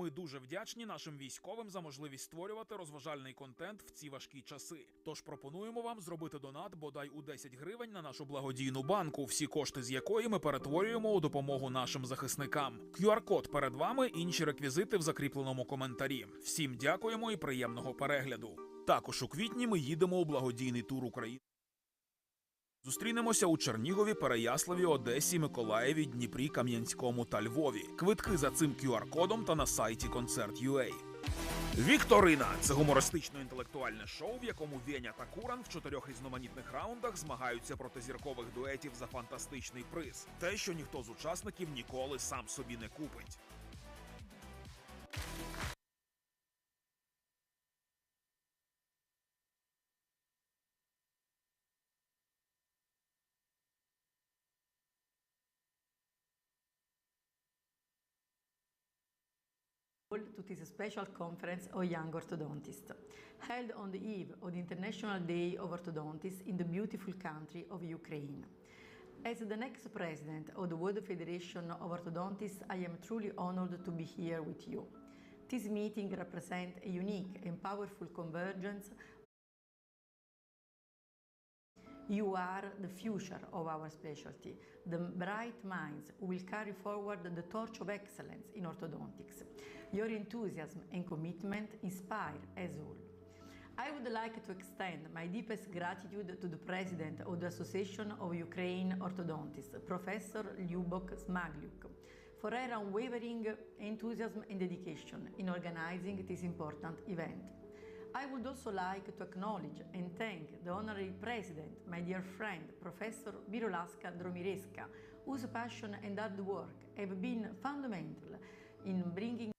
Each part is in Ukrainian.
Ми дуже вдячні нашим військовим за можливість створювати розважальний контент в ці важкі часи. Тож пропонуємо вам зробити донат бодай у 10 гривень на нашу благодійну банку, всі кошти з якої ми перетворюємо у допомогу нашим захисникам. QR-код перед вами, інші реквізити в закріпленому коментарі. Всім дякуємо і приємного перегляду. Також у квітні ми їдемо у благодійний тур України. Зустрінемося у Чернігові, Переяславі, Одесі, Миколаєві, Дніпрі, Кам'янському та Львові. Квитки за цим QR-кодом та на сайті Концерт.ua. Вікторина це гумористично-інтелектуальне шоу, в якому Веня та Куран в чотирьох різноманітних раундах змагаються проти зіркових дуетів за фантастичний приз. Те, що ніхто з учасників ніколи сам собі не купить. To this special conference of young orthodontists, held on the eve of the International Day of Orthodontists in the beautiful country of Ukraine. As the next president of the World Federation of Orthodontists, I am truly honored to be here with you. This meeting represents a unique and powerful convergence you are the future of our specialty, the bright minds who will carry forward the torch of excellence in orthodontics. Your enthusiasm and commitment inspire us all. I would like to extend my deepest gratitude to the President of the Association of Ukraine Orthodontists, Professor Lyubok Smagliuk, for her unwavering enthusiasm and dedication in organizing this important event. I would also like to acknowledge and thank the Honorary President, my dear friend, Professor Birolaska Dromireska, whose passion and hard work have been fundamental in bringing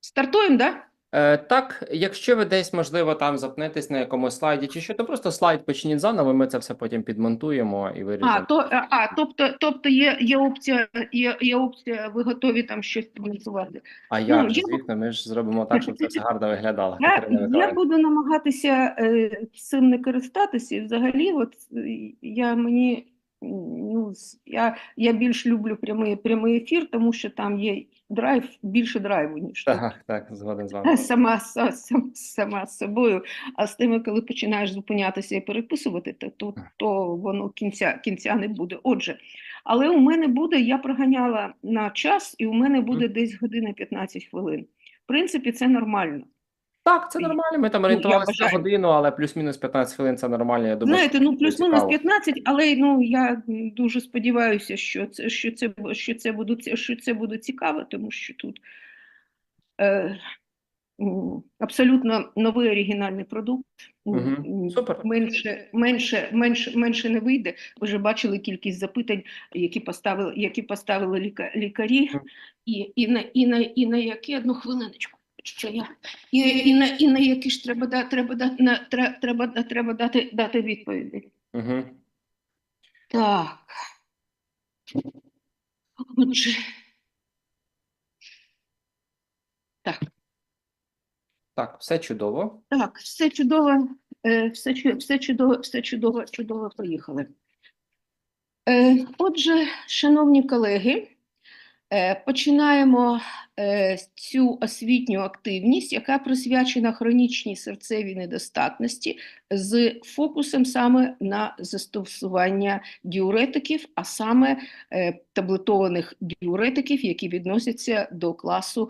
Стартуємо, да? Е, так, якщо ви десь, можливо, там запнетесь на якомусь слайді чи що, то просто слайд почніть заново, ми це все потім підмонтуємо і виріжемо. А, то, а, тобто, тобто є, є опція, є, є опція, ви готові там щось підмонтувати. А ну, я- звісно, ми ж зробимо так, щоб це все гарно виглядало. Я, я буду намагатися е, цим не користатися. І взагалі, от е, я мені ну, я, я більш люблю прямий, прямий ефір, тому що там є драйв, більше драйву, ніж тут. Так, так, згоден з вами. Сама, сама сама з собою, а з тими, коли починаєш зупинятися і переписувати, то, то, то воно кінця, кінця не буде. Отже, але у мене буде, я проганяла на час, і у мене буде десь година 15 хвилин. В принципі, це нормально. Так, це нормально. Ми там Ну, орієнтувалися на годину, але плюс-мінус 15 хвилин це нормально. Я думаю, Знаєте, ну плюс-мінус 15, але ну я дуже сподіваюся, що це що це що це буде що це буде цікаво, тому що тут е, абсолютно новий оригінальний продукт. М, Супер. Менше, менше, менше, менше не вийде. Ви вже бачили кількість запитань, які поставили, які поставили ліка- лікарі, і, і на і на і на які одну хвилиночку. Що я і, і на і на які ж треба да треба дати на тре- треба треба дати дати відповіді. Угу. Так. Отже. Так, Так, все чудово. так, все чудово, е, все, все чудово, все чудово, чудово поїхали. Е, Отже, шановні колеги, е, починаємо цю освітню активність, яка присвячена хронічній серцевій недостатності з фокусом саме на застосування діуретиків, а саме е, таблетованих діуретиків, які відносяться до класу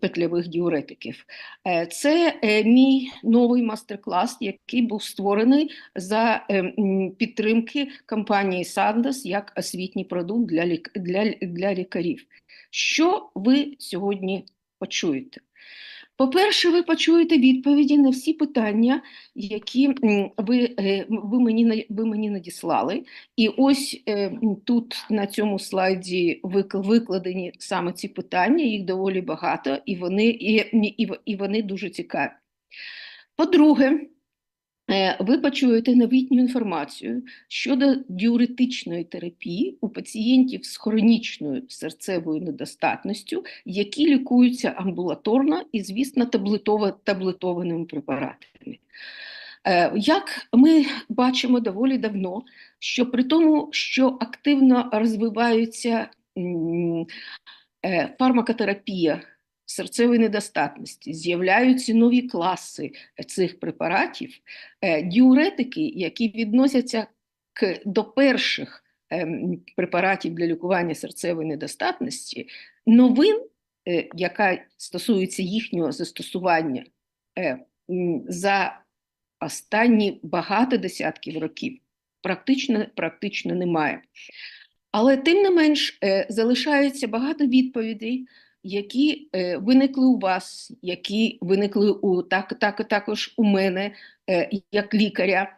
петлявих діуретиків. Е, Це е, мій новий мастер-клас, який був створений за е, підтримки компанії Sandoz як освітній продукт для, для, для лікарів. Що ви сьогодні почуєте? По-перше, ви почуєте відповіді на всі питання, які ви, е, ви, мені, ви мені надіслали. І ось е, тут на цьому слайді викладені саме ці питання, їх доволі багато, і вони, і, і, і- вони дуже цікаві. По-друге, ви почуєте новітню інформацію щодо діуретичної терапії у пацієнтів з хронічною серцевою недостатністю, які лікуються амбулаторно і, звісно, таблетово- таблетованими препаратами. Е, Як ми бачимо доволі давно, що при тому, що активно розвиваються е, фармакотерапія серцевої недостатності, з'являються нові класи цих препаратів, е, діуретики, які відносяться к, до перших ем, препаратів для лікування серцевої недостатності, новин, е, яка стосується їхнього застосування е, за останні багато десятків років практично, практично немає. Але тим не менш залишається багато відповідей, які е, виникли у вас, які виникли у так, так, також у мене е, як лікаря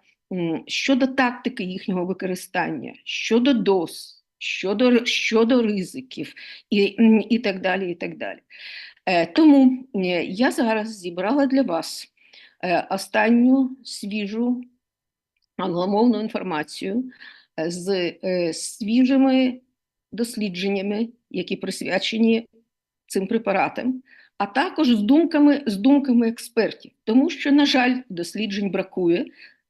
щодо тактики їхнього використання, щодо доз, щодо, щодо ризиків і, і так далі. І так далі. Е, Тому е, я зараз зібрала для вас останню свіжу англомовну інформацію з свіжими дослідженнями, які присвячені цим препаратам, а також з думками, з думками експертів, тому що, на жаль, досліджень бракує.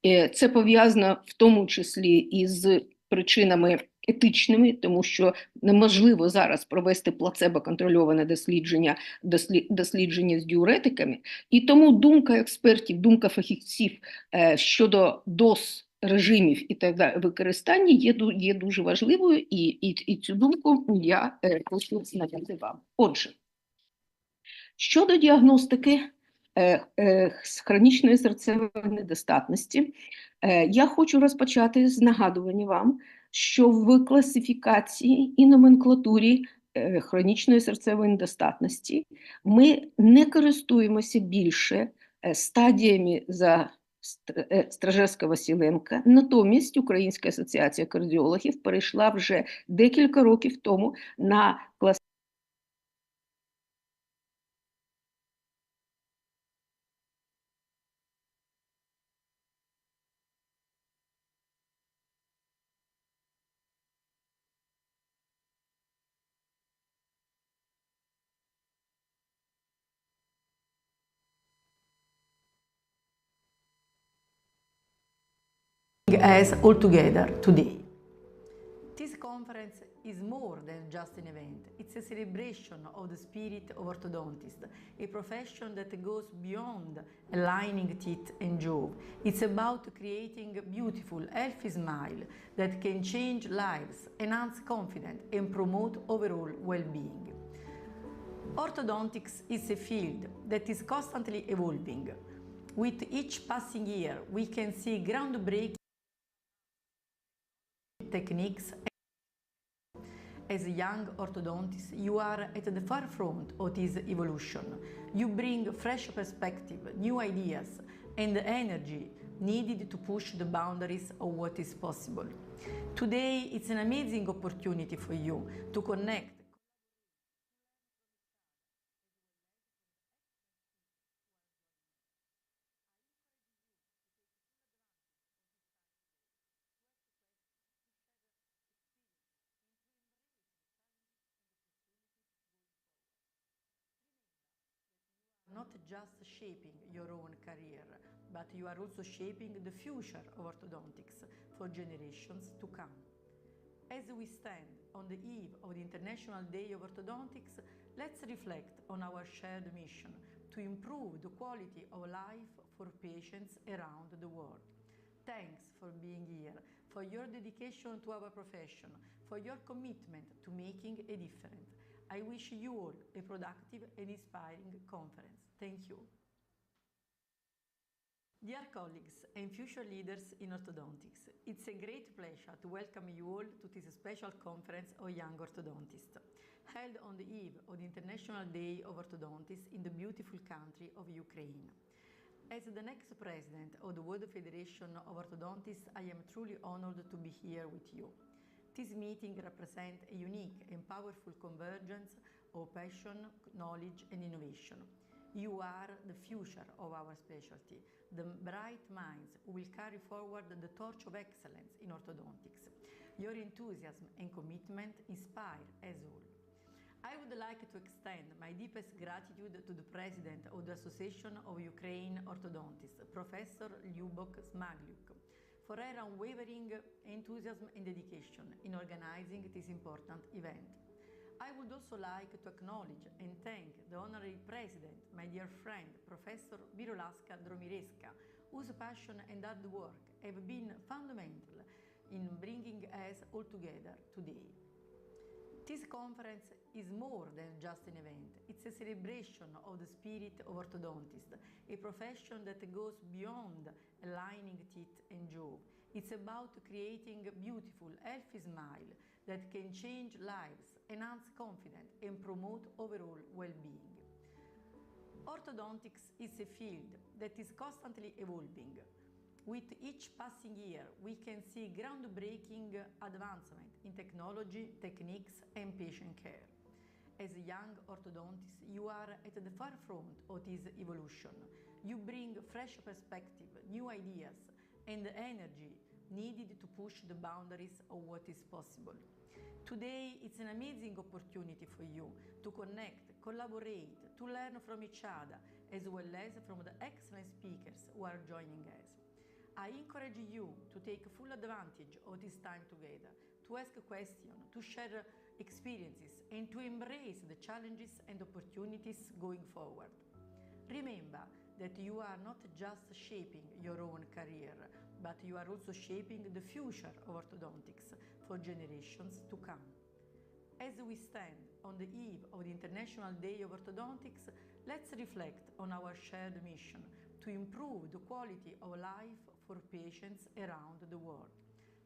Е, Це пов'язано в тому числі із причинами етичними, тому що неможливо зараз провести плацебо-контрольоване дослідження, дослі- дослідження з діуретиками, і тому думка експертів, думка фахівців е, щодо доз режимів і так далі використання є, є дуже важливою, і, і, і цю думку я е, хочу надати вам. Отже, щодо діагностики е, е, з хронічної серцевої недостатності, е, я хочу розпочати з нагадування вам, що в класифікації і номенклатурі е, хронічної серцевої недостатності ми не користуємося більше е, стадіями за Е, Стражевська-Василенка. Натомість Українська асоціація кардіологів перейшла вже декілька років тому на клас. As all together today. This conference is more than just an event. It's a celebration of the spirit of orthodontists, a profession that goes beyond aligning teeth and jaw. It's about creating a beautiful, healthy smile that can change lives, enhance confidence, and promote overall well-being. Orthodontics is a field that is constantly evolving. With each passing year, we can see groundbreaking techniques. As a young orthodontist, you are at the forefront of this evolution. You bring fresh perspective, new ideas, and the energy needed to push the boundaries of what is possible. Today, it's an amazing opportunity for you to connect not just shaping your own career, but you are also shaping the future of orthodontics for generations to come. As we stand on the eve of the International Day of Orthodontics, let's reflect on our shared mission to improve the quality of life for patients around the world. Thanks for being here, for your dedication to our profession, for your commitment to making a difference. I wish you all a productive and inspiring conference. Thank you. Dear colleagues and future leaders in orthodontics, it's a great pleasure to welcome you all to this special conference of young orthodontists, held on the eve of the International Day of Orthodontists in the beautiful country of Ukraine. As the next president of the World Federation of Orthodontists, I am truly honored to be here with you. This meeting represents a unique and powerful convergence of passion, knowledge, and innovation. You are the future of our specialty, the bright minds who will carry forward the torch of excellence in orthodontics. Your enthusiasm and commitment inspire us all. I would like to extend my deepest gratitude to the President of the Association of Ukraine Orthodontists, Professor Lyubok Smagliuk, for her unwavering enthusiasm and dedication in organizing this important event. I would also like to acknowledge and thank the Honorary President, my dear friend, Professor Birolaska Dromireska, whose passion and hard work have been fundamental in bringing us all together today. This conference is more than just an event. It's a celebration of the spirit of orthodontists, a profession that goes beyond aligning teeth and jaw. It's about creating a beautiful, healthy smile that can change lives, enhance confidence, and promote overall well-being. Orthodontics is a field that is constantly evolving. With each passing year, we can see groundbreaking advancement in technology, techniques, and patient care. As a young orthodontist, you are at the forefront of this evolution. You bring fresh perspective, new ideas, and the energy needed to push the boundaries of what is possible. Today, it's an amazing opportunity for you to connect, collaborate, to learn from each other, as well as from the excellent speakers who are joining us. I encourage you to take full advantage of this time together, to ask questions, to share experiences, and to embrace the challenges and opportunities going forward. Remember that you are not just shaping your own career, but you are also shaping the future of orthodontics for generations to come. As we stand on the eve of the International Day of Orthodontics, let's reflect on our shared mission to improve the quality of life for patients around the world.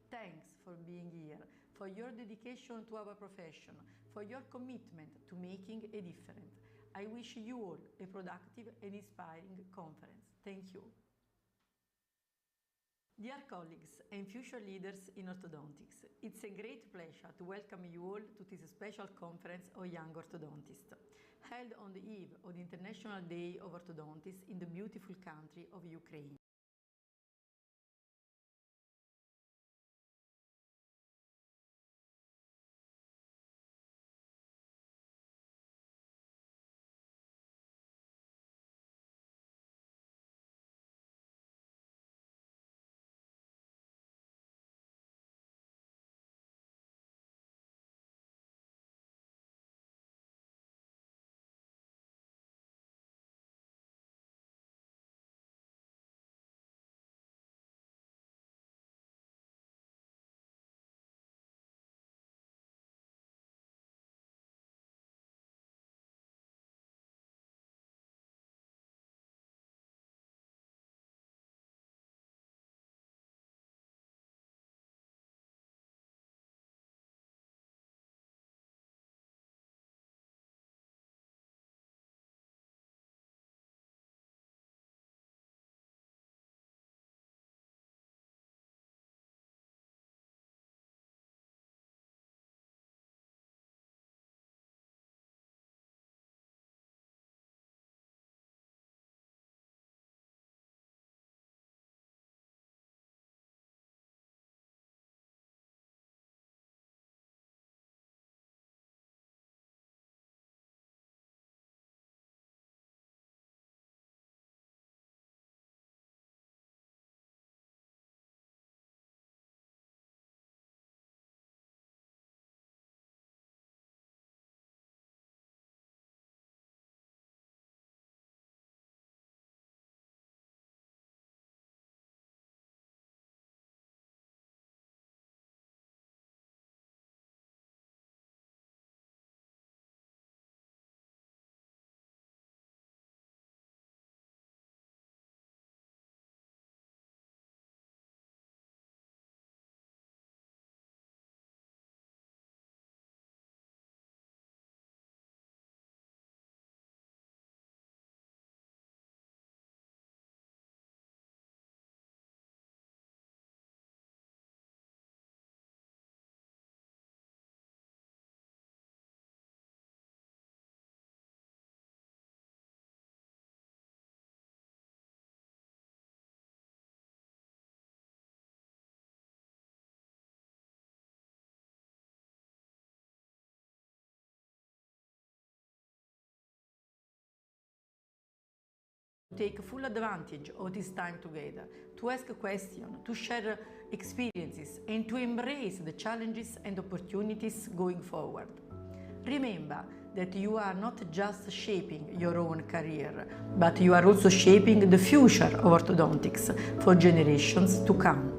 Thanks for being here, for your dedication to our profession, for your commitment to making a difference. I wish you all a productive and inspiring conference. Thank you. Dear colleagues and future leaders in orthodontics, it's a great pleasure to welcome you all to this special conference of young orthodontists, held on the eve of the International Day of Orthodontists in the beautiful country of Ukraine. Take full advantage of this time together, to ask questions, to share experiences, and to embrace the challenges and opportunities going forward. Remember that you are not just shaping your own career, but you are also shaping the future of orthodontics for generations to come.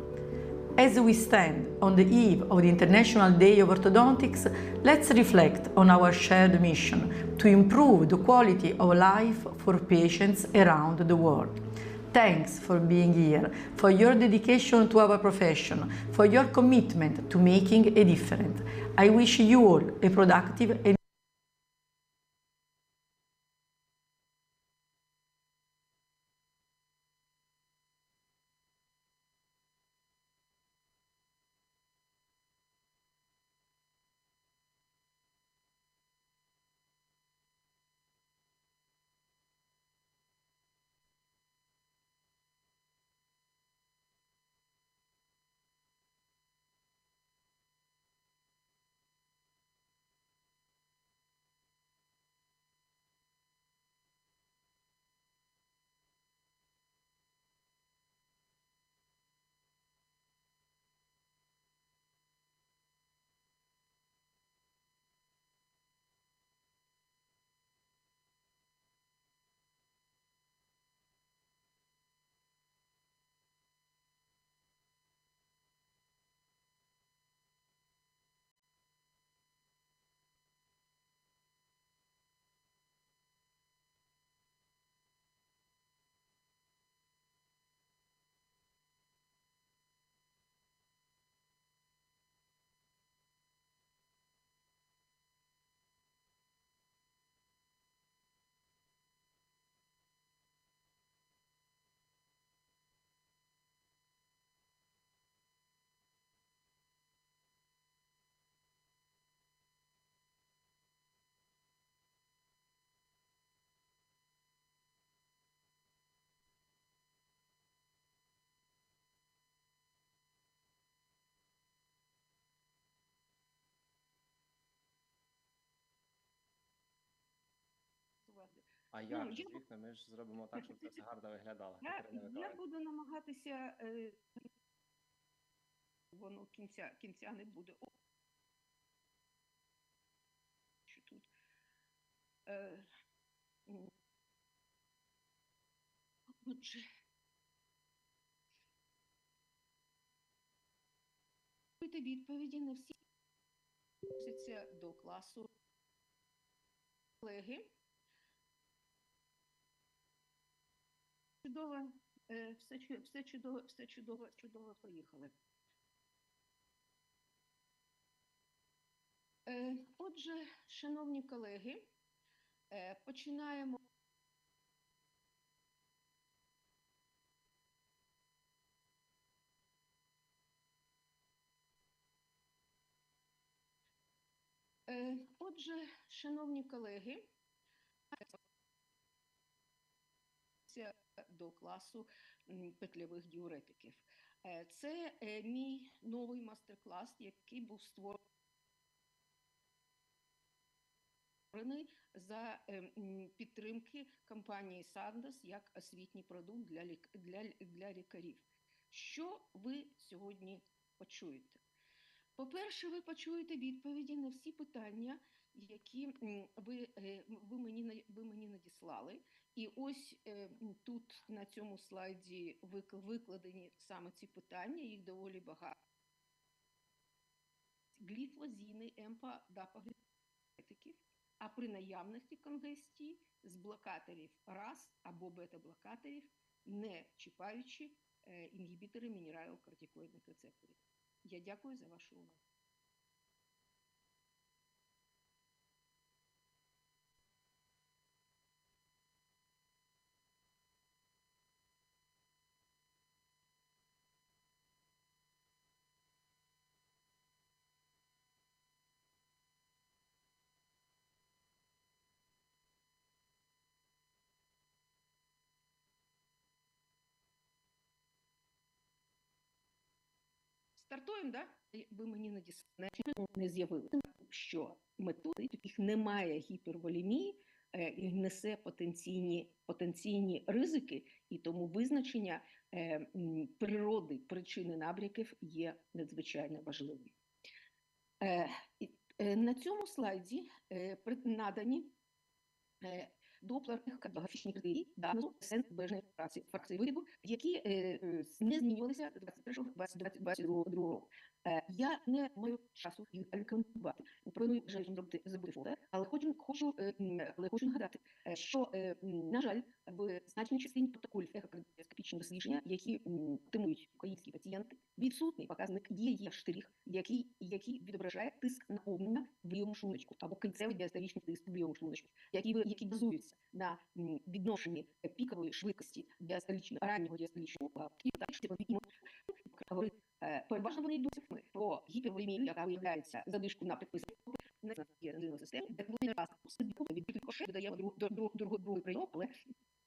As we stand on the eve of the International Day of Orthodontics, let's reflect on our shared mission to improve the quality of life for patients around the world. Thanks for being here, for your dedication to our profession, for your commitment to making a difference. I wish you all a productive and А Ну, як я же, звісно, ми ж зробимо так, щоб це все гарно виглядало. Я, я буду намагатися. Е, воно кінця, кінця не буде. О, що тут? Е. Отже. Відповіді на всі до класу колеги. Чудово, е, все, все чудово, все чудово, чудово поїхали. Е, Отже, шановні колеги, е, починаємо. Отже, шановні колеги, до класу петлявих діуретиків. Е, Це е, мій новий мастер-клас, який був створений за е, підтримки компанії Sandoz як освітній продукт для, лік... для, для лікарів. Що ви сьогодні почуєте? По-перше, ви почуєте відповіді на всі питання, які ви, е, ви, мені, ви мені надіслали. І ось е, тут на цьому слайді вик- викладені саме ці питання, їх доволі багато. Гліфозіни, емпа, дапаглітиків, а при наявності конгестії з блокаторів РАС або бета-блокаторів, не чіпаючи е, інгібітори мінералокортикоїдних рецепторів. Я дякую за вашу увагу. Стартуємо, да? Ви мені надіслали, не з'явили, що методик, яких немає гіперволемії, е, і несе потенційні, потенційні ризики, і тому визначення е, природи причини набряків є надзвичайно важливим. Е, На цьому слайді надані е, доплерних картографічних критерій даного сенс збереження фракції, фракції вигляду, які е, е, не змінювалися до 21-22 року. Е, Я не маю часу їх рекомендувати. Пропоную вже їм зробити забути фото, але хочу, хочу, е, але хочу нагадати, е, що, на жаль, в значній частині протоколів ехокардіоскопічного дослідження, які отримують українські пацієнти, відсутній показник є штрих, який, який відображає тиск на наповнення в лівому шлуночку або кінцевий діастолічний тиск в лівому шлуночку, які, які базуються на відношенні пікової швидкості діастолічного раннього діастолічного і також говорить, е, переважно вони йдуть про гіперволемію, яка виявляється задишку на підписку на є систему, де не раз від кількох додаємо друг, друг, другу друг, другий прийом, але,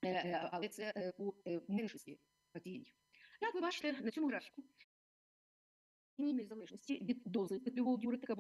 е, е, але це е, у меншості пацієнтів. Як ви бачите на цьому графіку, в залежності від дози петлювого діуретика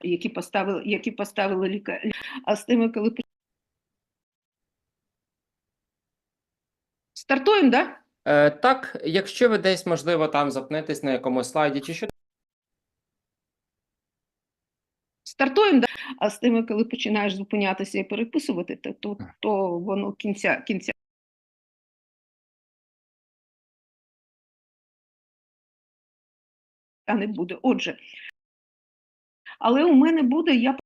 які поставили, які поставили лікарі. А з тими, коли стартуємо, да? Е, так, якщо ви десь, можливо, там запнетесь на якомусь слайді, чи що Стартуємо, да? А з тими, коли починаєш зупинятися і переписувати, то, то, то воно кінця кінця. не буде. Отже, але у мене буде, я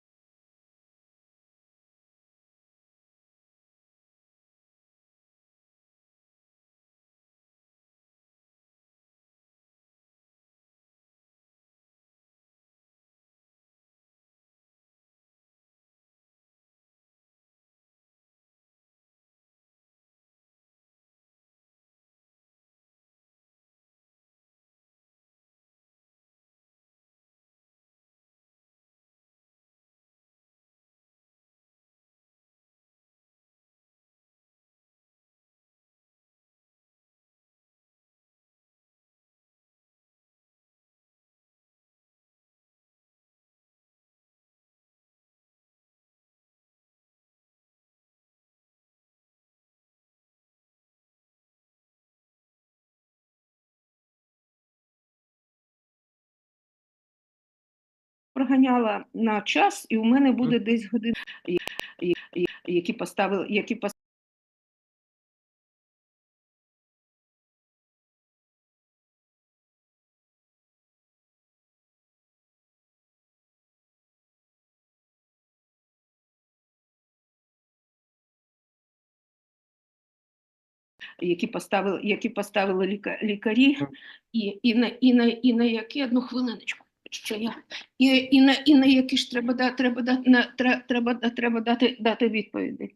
проганяла на час, і у мене буде десь годин, і- і- і- які поставили, які пос- які поставили, які поставили лікарі, і, і, на, і, на, і на які? Одну хвилиночку. Що я і, і на і на які ж треба да треба да, на тре- треба треба дати дати відповіді.